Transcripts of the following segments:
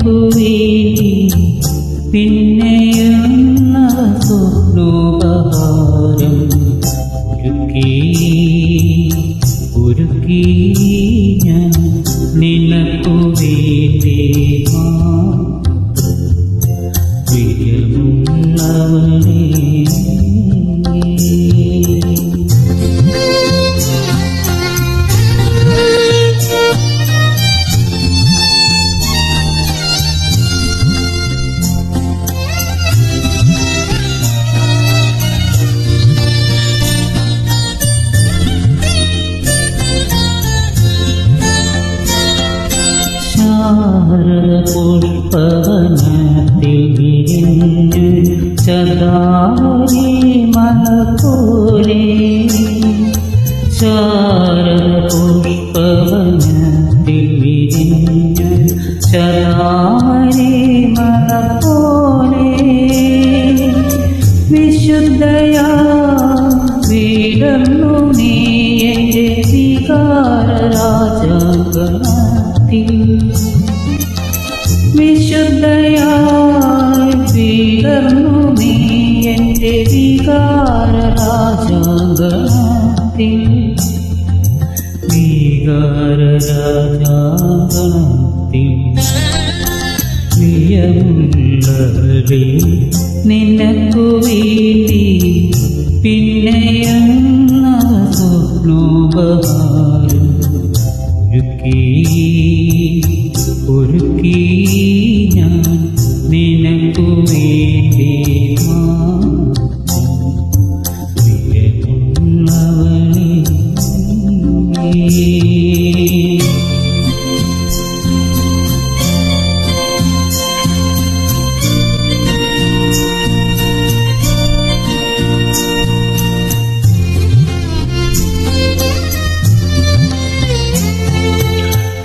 പൂവേ പിന്നെയും നവസോ പുഷ്പവനത്തിൽ വിരിഞ്ഞ് ചതാരി മലപോലെ പുഷ്പവനത്തിൽ വിരിഞ്ഞ് ചതാരി മലപോലെ വിശുദ്ധയാ വീടന്നു നീ എന്റെ വികാരരാജഗണത്തിൽ വികാരരാജഗണത്തിൽ പ്രിയമുള്ളവരെ നിനക്കു വേണ്ടി പിന്നെയെന്ന സ്വപ്നോപഹാരം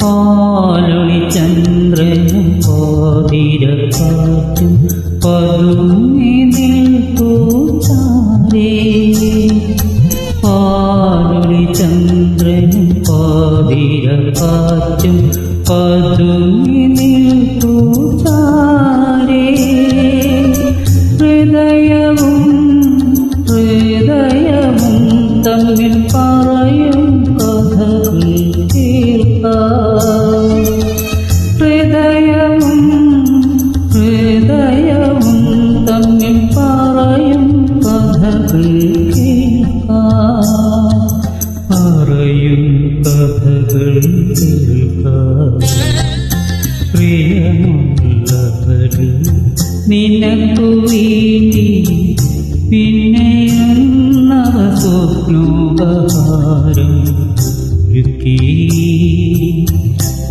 പാലൊളി ചന്ദ്രനും പാതിരക്കാറ്റും പതുങ്ങി നിൽപ്പൂ പാലൊളി പാതിരക്കാറ്റും കഥകൾ പ്രിയമുള്ളവരെ നിനക്കു വേണ്ടി പിന്നെയും നവ സ്വപ്നോപഹാരം ഒരുക്കി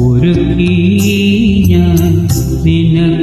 ഒരുക്കി ഞാൻ നിനക്കു